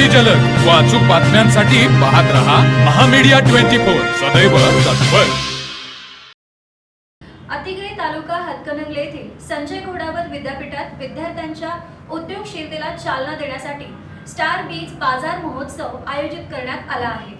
अति जलद. व अचूक बातम्यांसाठी पाहत रहा महामीडिया ट्वेंटी फोर. सदैव तत्पर. अतिग्रे तालुका हातकणंगले येथील संजय घोडावत विद्यापीठात विद्यार्थ्यांच्या उद्योगशीलतेला चालना देण्यासाठी स्टार बीज बाजार महोत्सव आयोजित करण्यात आला आहे.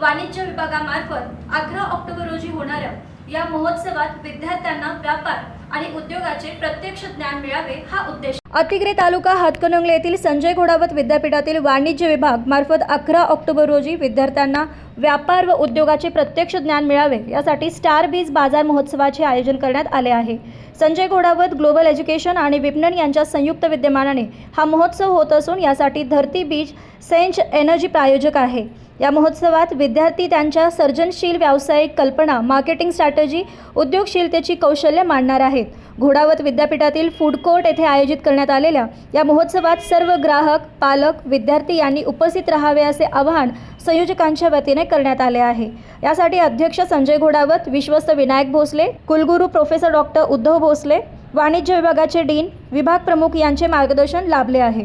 वाणिज्य विभागामार्फत अकरा ऑक्टोबर रोजी होणाऱ्या या महोत्सवात विद्यार्थ्यांना व्यापार आणि उद्योगाचे प्रत्यक्ष ज्ञान मिळावे हा उद्देश. अतिग्रे तालुका हातकणंगले येथील संजय घोडावत विद्यापीठातील वाणिज्य विभाग मार्फत अकरा ऑक्टोबर रोजी विद्यार्थ्यांना व्यापार व उद्योगाचे प्रत्यक्ष ज्ञान मिळावे यासाठी स्टार बीज बाजार महोत्सवाचे आयोजन करण्यात आले आहे. संजय घोडावत ग्लोबल एज्युकेशन आणि विपणन यांच्या संयुक्त विद्यमानाने हा महोत्सव होत असून यासाठी धरती बीज सेंच एनर्जी प्रायोजक आहे. या महोत्सवात विद्यार्थी त्यांच्या सर्जनशील व्यावसायिक कल्पना मार्केटिंग स्ट्रॅटजी उद्योगशीलतेची कौशल्य मांडणार आहेत. घोडावत विद्यापीठातील फूड कोर्ट येथे आयोजित करण्यात आलेल्या या महोत्सवात सर्व ग्राहक पालक विद्यार्थी यांनी उपस्थित राहावे असे आवाहन संयोजकांच्या वतीने करण्यात आले आहे. यासाठी अध्यक्ष संजय घोडावत विश्वस्त विनायक भोसले कुलगुरू प्रोफेसर डॉक्टर उद्धव भोसले वाणिज्य विभागाचे डीन विभाग प्रमुख यांचे मार्गदर्शन लाभले आहे.